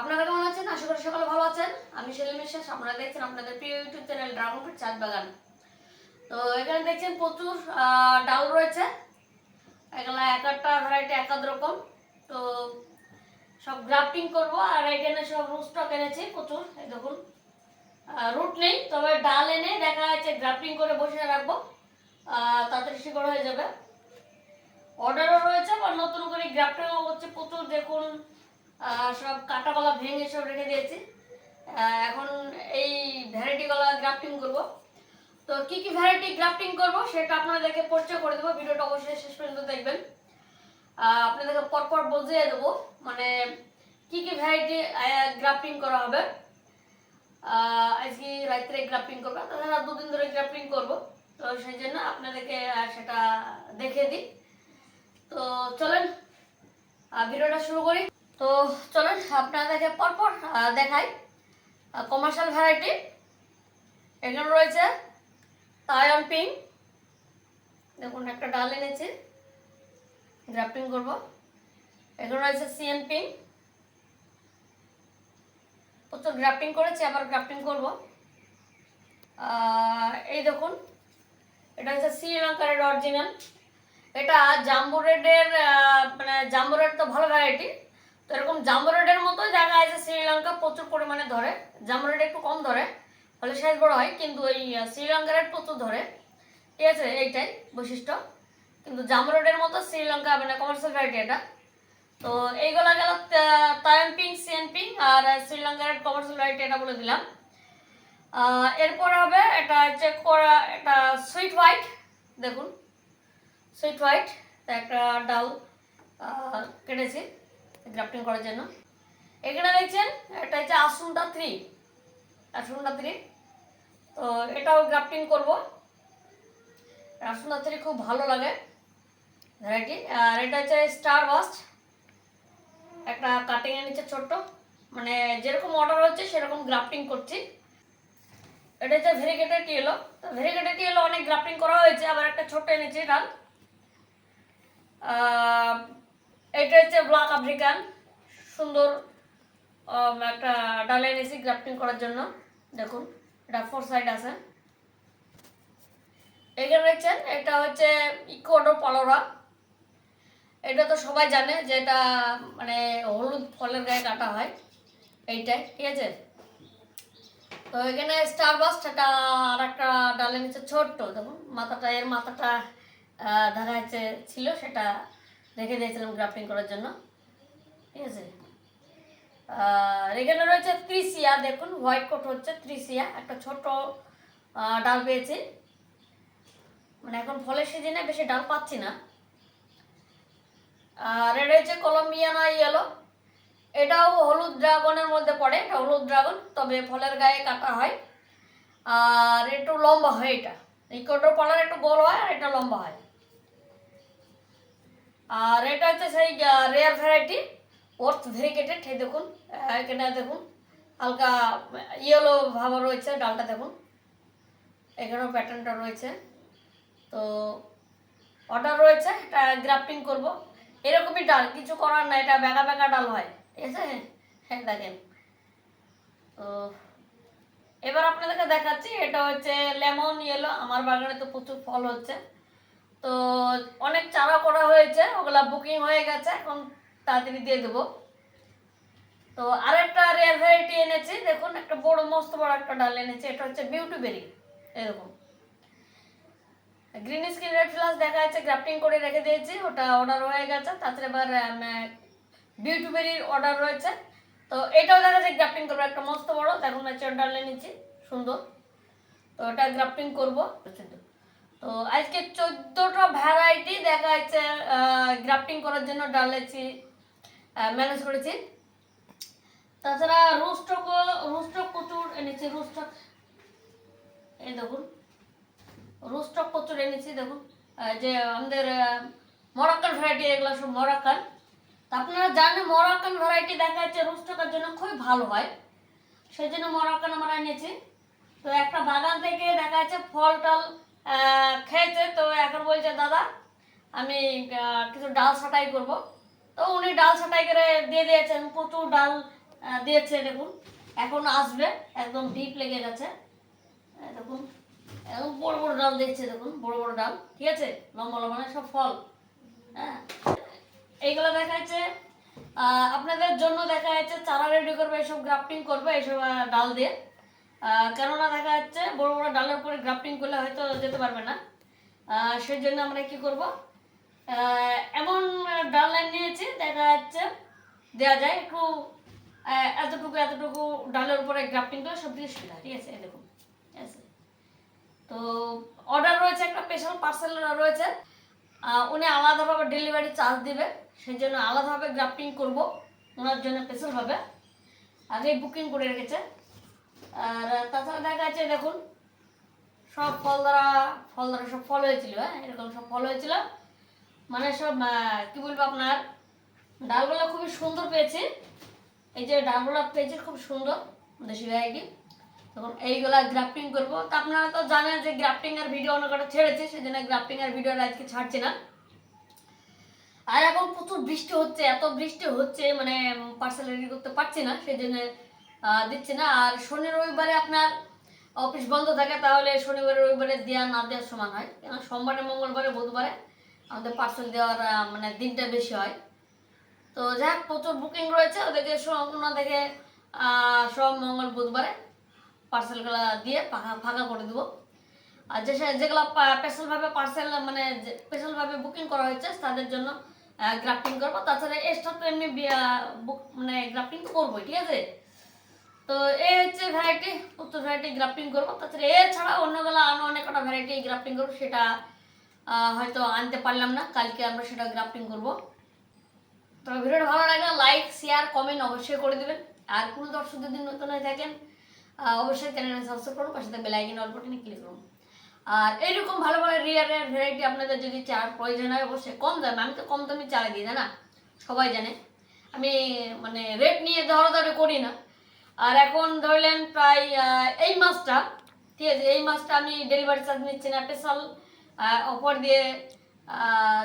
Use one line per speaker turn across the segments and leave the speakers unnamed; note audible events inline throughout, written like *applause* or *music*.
আপনারা কেমন আছেন? আশা করি সকালে ভালো আছেন। আমি সেলিম বিশ্বাস, আপনারা দেখছেন আপনাদের প্রিয় ইউটিউব চ্যানেল ফ্রুট চাঁদ বাগান। তো এখানে দেখছেন প্রচুর ডাল রয়েছে। এগুলো এক একটা ভ্যারাইটি এক রকম। তো সব গ্রাফটিং করব, আর এখানে সব রুটস্টক এনেছি প্রচুর, এই দেখুন। রুট নেই, তবে ডাল এনে দেখা যাচ্ছে গ্রাফটিং করে বসে রাখব। তাড়াতাড়ি শিকড় হয়ে যাবে। অর্ডারও রয়েছে বা নতুন করে গ্রাফটিংও হচ্ছে প্রচুর, দেখুন। সব কাটাকলা ভেঙে সব রেখে দিয়েছি। এখন এই ভ্যারাইটিগুলো গ্রাফটিং করব। তো কি কি ভ্যারাইটি গ্রাফটিং করব সেটা আপনাদেরকে পরিচয় করে দেবো। ভিডিওটা অবশ্যই শেষ পর্যন্ত দেখবেন। আপনাদেরকে পরপর বুঝিয়ে দেবো মানে কি কি ভ্যারাইটি গ্রাফটিং করা হবে। আজকে রাত্রে গ্রাফটিং করব, তাছাড়া দুদিন ধরে গ্রাফটিং করব। তো সেই জন্য আপনাদেরকে সেটা দেখে দিই। তো চলেন ভিডিওটা শুরু করি। তো চলেন, আপনাদেরকে পরপর দেখাই। কমার্শিয়াল ভ্যারাইটি এখানে রয়েছে তায়ন পিং দেখুন, একটা ডাল এনেছি। গ্রাফটিং করব। এখানে রয়েছে সিএন পিং প্রচুর গ্রাফটিং করেছি, আবার গ্রাফটিং করব। এই দেখুন, এটা হচ্ছে শ্রীলঙ্কার অরিজিনাল এটা জাম্বু রেডের মানে জাম্বু রেড তো ভালো ভ্যারাইটি তো এরকম জাম্বু রেডের মতোই দেখা আছে শ্রীলঙ্কা প্রচুর পরিমাণে ধরে। জাম্বু রেড একটু কম ধরে ফলে সাইজ বড় হয় কিন্তু ওই আহ, শ্রীলঙ্কা রেড প্রচুর ধরে। ঠিক আছে এইটাই বৈশিষ্ট্য। কিন্তু জাম্বু রেডের মতো শ্রীলঙ্কা মানে কমার্শিয়াল ভ্যারাইটি এটা। তো এইগুলা গেল তায়াম পিং সিএন পিং আর শ্রীলঙ্কা রেড কমার্শিয়াল ভ্যারাইটি এটা বলে দিলাম। এরপর হবে এটা হচ্ছে করা এটা সুইট হোয়াইট দেখুন। সুইট হোয়াইট একটা ডাল কেটেছি। গ্রাফটিং করার জন্য। এখানে দেখছেন, এটা হচ্ছে আসুনটা থ্রি আসুনটা থ্রি তো এটাও গ্রাফটিং করব। আসুনটা থ্রি খুব ভালো লাগে। ভ্যারাইটি আর এটা হচ্ছে স্টার বাস্ট একটা কাটিং এর নিচে ছোট্ট। মানে যেরকম অর্ডার হচ্ছে, সেরকম গ্রাফটিং করছি। এটা হচ্ছে ভেরিগেটেড ইয়েলো তো ভেরিগেটেড ইয়েলো অনেক গ্রাফটিং করা হয়েছে, আবার একটা ছোট্ট এনেছি ডাল। এটা হচ্ছে ব্ল্যাক আফ্রিকান। সুন্দর একটা ডালে এনেছি গ্রাফটিং করার জন্য। দেখুন, এটা ফোর সাইড আছে। এখানে দেখছেন, এটা হচ্ছে ইকোডো পলোরা। এটা তো সবাই জানে যে এটা মানে হলুদ ফলের গায়ে কাটা হয়। এইটাই, ঠিক আছে? তো এখানে স্টার বাস্ট এটা আর একটা ডালের নিচে ছোট্ট। দেখুন, মাথাটা, এর মাথাটা যাচ্ছে ছিল, সেটা রেখে দিয়েছিলাম গ্রাফটিং করার জন্য। ঠিক আছে? আর এখানে রয়েছে ত্রিশিয়া। দেখুন, হোয়াইট কোট হচ্ছে ত্রিশিয়া। একটা ছোট ডাল পেয়েছি। মানে এখন ফলের সিজনে বেশি ডাল পাচ্ছি না। আর এটা হচ্ছে কলম্বিয়ানা ইয়েলো। এটাও হলুদ ড্রাগনের মধ্যে পড়ে, এটা হলুদ ড্রাগন, তবে ফলের গায়ে কাটা হয়। আর একটু লম্বা হয় এটা। এই কোটোর পালার একটু গোল হয় আর এটা লম্বা হয়। আর এটা হচ্ছে সেই রেয়ার ভ্যারাইটি ওর্থ ভেরিকেটেড এই দেখুন এখানে দেখুন, হালকা ইয়েলো ভাব রয়েছে, ডালটা দেখুন, এখানেও প্যাটার্নটা রয়েছে। তো অর্ডার রয়েছে, এটা গ্রাফটিং করব। এরকমই ডাল, কিছু করার না এটা বেগা বেগা ডাল হয়। ঠিক আছে হ্যাঁ দেখেন। তো এবার আপনাদেরকে দেখাচ্ছি, এটা হচ্ছে লেমন ইয়েলো আমার বাগানে তো প্রচুর ফল হচ্ছে। তো অনেক চারা করা হয়েছে, ওগুলা বুকিং হয়ে গেছে, এখন তাড়াতাড়ি দিয়ে দেবো। তো আরেকটা রেয়ার ভ্যারাইটি এনেছি, দেখুন, একটা বড়, মস্ত, বড় একটা ডাল এনেছি, এটা হচ্ছে বিউটি বেরি এরকম। গ্রিন স্কিন রেড ফ্লাস দেখা যাচ্ছে গ্রাফটিং করে রেখে দিয়েছি, ওটা অর্ডার হয়ে গেছে তাছাড়া এবার বিউটি বেরির অর্ডার রয়েছে তো এটাও দেখা যাচ্ছে গ্রাফটিং করব, একটা মস্ত বড়, দেখুন ডাল এনেছি, সুন্দর। তো ওটা গ্রাফটিং করব। তো আজকে চোদ্দোটা ভ্যারাইটি দেখা যাচ্ছে গ্রাফটিং করার জন্য ডালেছি ম্যানেজ করেছি। তাছাড়া রুস্টক রুস্টক প্রচুর এনেছি রুস্টক এই দেখুন রুস্টক প্রচুর এনেছি, দেখুন যে আমাদের মরাক্কান ভ্যারাইটি এগুলো সব মরাক্কান। তা আপনারা জানেন মরাক্কান ভ্যারাইটি দেখা যাচ্ছে রুস্টকের জন্য খুবই ভালো হয়। সেই জন্য মরাক্কান আমরা এনেছি। তো একটা বাগান থেকে দেখা যাচ্ছে ফল টল খেয়েছে। তো এখন বলছে, দাদা, আমি কিছু ডাল ছাটাই করব। তো উনি ডাল ছাটাই করে দিয়ে দিয়েছেন প্রচুর ডাল দিয়েছে, দেখুন। এখন আসবে, একদম ডিপ লেগে গেছে। দেখুন, একদম বড় বড় ডাল দেখছে দেখুন, বড় বড় ডাল, ঠিক আছে? লম্বা লম্বা মানে সব ফল। হ্যাঁ এইগুলো দেখা যাচ্ছে আপনাদের জন্য দেখা যাচ্ছে চারা রেডি করবে, এইসব গ্রাফটিং করবে, এইসব ডাল দিয়ে। কেননা দেখা যাচ্ছে বড় বড় ডালের উপরে গ্রাফটিং করলে হয়তো যেতে পারবে না। সেই জন্য আমরা কি করব? এমন ডাল লাইন নিয়েছি, দেখা যাচ্ছে দেওয়া যায়। একটু এতটুকু এতটুকু ডালের উপরে গ্রাফটিং করে সব থেকে সুবিধা ঠিক আছে? আছে? তো অর্ডার রয়েছে একটা স্পেশাল পার্সেল রয়েছে। উনি আলাদাভাবে ডেলিভারি চার্জ দিবে, সেই জন্য আলাদাভাবে গ্রাফটিং করব। ওনার জন্য স্পেশালভাবে আগেই বুকিং করে রেখেছে। আর তাছাড়া দেখা যাচ্ছে দেখুন, সব ফল দ্বারা ফল দ্বারা সব ফল হয়েছিল হ্যাঁ? এরকম সব ফল হয়েছিল। মানে সব কি বলব আপনার, ডালগুলো খুবই সুন্দর পেয়েছে। এই যে ডালগুলো পেয়েছি, খুব সুন্দর, দেশি ভ্যারাইটি। তখন এইগুলা গ্রাফটিং করব। তা আপনারা তো জানেন যে গ্রাফটিং এর ভিডিও অনেক কটা ছেড়েছে সেই জন্য গ্রাফটিং এর ভিডিও আজকে ছাড়ছে না। আর এখন প্রচুর বৃষ্টি হচ্ছে, এত বৃষ্টি হচ্ছে মানে পার্সেল রেডি করতে পারছি না সেই জন্য দিচ্ছি না। আর শনি রবিবারে আপনার অফিস বন্ধ থাকে তাহলে শনিবার রবিবারে দেওয়া না দেওয়ার সমান হয়। কারণ সোমবারে মঙ্গলবারে বুধবারে আমাদের পার্সেল দেওয়ার মানে দিনটা বেশি হয়। তো যাই হোক, প্রচুর বুকিং রয়েছে। ওদেরকে ওনাদেরকে আহ, সব মঙ্গল বুধবারে পার্সেলগুলো দিয়ে ফাঁকা ফাঁকা করে দেবো। আর যে যেগুলো স্পেশালভাবে পার্সেল মানে স্পেশালভাবে বুকিং করা হয়েছে তাদের জন্য গ্রাফটিং করব। তাছাড়া এক্সট্রা তো এমনি বুক মানে গ্রাফটিং করব ঠিক আছে? তো এই হচ্ছে ভ্যারাইটি প্রচুর ভ্যারাইটি গ্রাফটিং করব। তাছাড়া এছাড়া অন্যগুলো আরও অনেক কটা ভ্যারাইটি গ্রাফটিং করব, সেটা হয়তো আনতে পারলাম না, কালকে আমরা সেটা গ্রাফটিং করব। তো ভিডিওটা ভালো লাগলে লাইক শেয়ার কমেন্ট অবশ্যই করে দেবেন। আর কোনো দর্শক যদি নতুন হয়ে থাকেন অবশ্যই চ্যানেলটা সাবস্ক্রাইব করুন, পাশে বেল আইকন অল বাটনে ক্লিক করুন। আর এইরকম ভালো ভালো রিয়ার রিয়ারের ভ্যারাইটি আপনাদের যদি চার প্রয়োজন হয়, অবশ্যই কম দামে, আমি তো কম দামে চালাই দিই না? সবাই জানে। আমি মানে রেট নিয়ে দরদারি করি না। আর এখন ধরলেন প্রায় এই মাসটা, ঠিক আছে, এই মাসটা আমি ডেলিভারি চার্জ নিচ্ছি না স্পেশাল অফার দিয়ে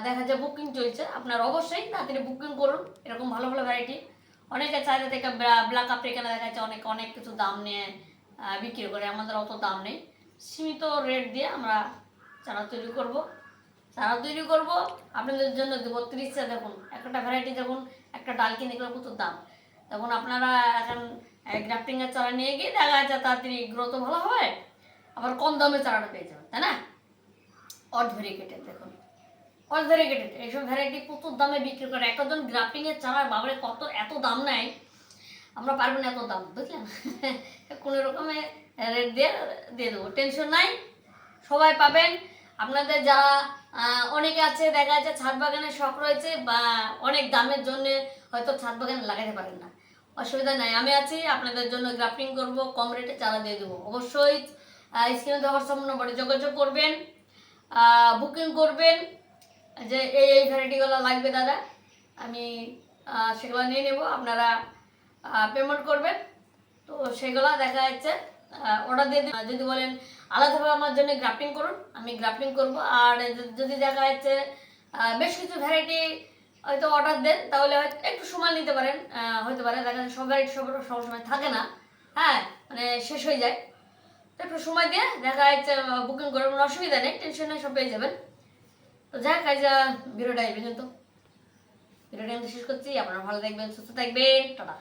দেখা যায় বুকিং চলছে। আপনার অবশ্যই তাড়াতাড়ি বুকিং করুন, এরকম ভালো ভালো ভ্যারাইটি অনেকে চাইলে থেকে ব্ল্যাক আফ্রিকানে দেখা যাচ্ছে, অনেক অনেক কিছু দাম নিয়ে বিক্রি করে, আমাদের অত দাম নেই। সীমিত রেট দিয়ে আমরা চারা তৈরি করব। চারা তৈরি করব, আপনাদের জন্য দেবো তিরিশটা দেখুন, একটা ভ্যারাইটি দেখুন, একটা ডাল কিনে কত দাম। তখন আপনারা এখন গ্রাফটিংয়ের চারা নিয়ে গিয়ে দেখা যাচ্ছে তাড়াতাড়ি গ্রোথ ভালো হবে, আবার কম দামে চারাটা পেয়ে যাবেন তাই না? অর্ধ ভেরিকেটেড দেখুন। অর্ধ ভেরিকেটেড এইসব ভ্যারাইটি প্রচুর দামে বিক্রি করে। একজন গ্রাফটিংয়ের চারা বাবারে কত, এত দাম নেয়? আমরা পারব না এত দাম, বুঝলেন? *laughs* কোনো রকমে রেট দিয়ে দিয়ে দেবো। টেনশন নাই। সবাই পাবেন। আপনাদের যারা অনেকে আছে, দেখা যাচ্ছে ছাদ বাগানের শখ রয়েছে বা অনেক দামের জন্য হয়তো ছাদ বাগান লাগাতে পারেন না। অসুবিধা নাই। আমি আছি, আপনাদের জন্য গ্রাফটিং করব, কম রেটে চারা দিয়ে দেবো। অবশ্যই স্ক্রিনে দেওয়ার সম্পূর্ণ যোগাযোগ করবেন বুকিং করবেন, যে এই এই ভ্যারাইটিগুলো লাগবে দাদা, আমি সেগুলো নিয়ে নেব, আপনারা পেমেন্ট করবেন। তো সেগুলো দেখা যাচ্ছে অর্ডার দিয়ে। যদি বলেন, আলাদাভাবে আমার জন্য গ্রাফটিং করুন, আমি গ্রাফটিং করব। আর যদি দেখা যাচ্ছে বেশ কিছু ভ্যারাইটি হয়তো অর্ডার দেন, তাহলে হয়তো একটু সময় নিতে পারেন হতে পারে। দেখা যায় সব ভ্যারাইটি সব সব সময় থাকে না। হ্যাঁ মানে শেষ হয়ে যায়। তো একটু সময় দিয়ে দেখা যাচ্ছে বুকিং করার কোনো অসুবিধা নেই টেনশন নেই, সব পেয়ে যাবেন। তো যাক, আজ ভিডিওটা এই পর্যন্ত। ভিডিওটা আমি শেষ করছি। আপনারা ভালো থাকবেন, সুস্থ থাকবেন। টাটা।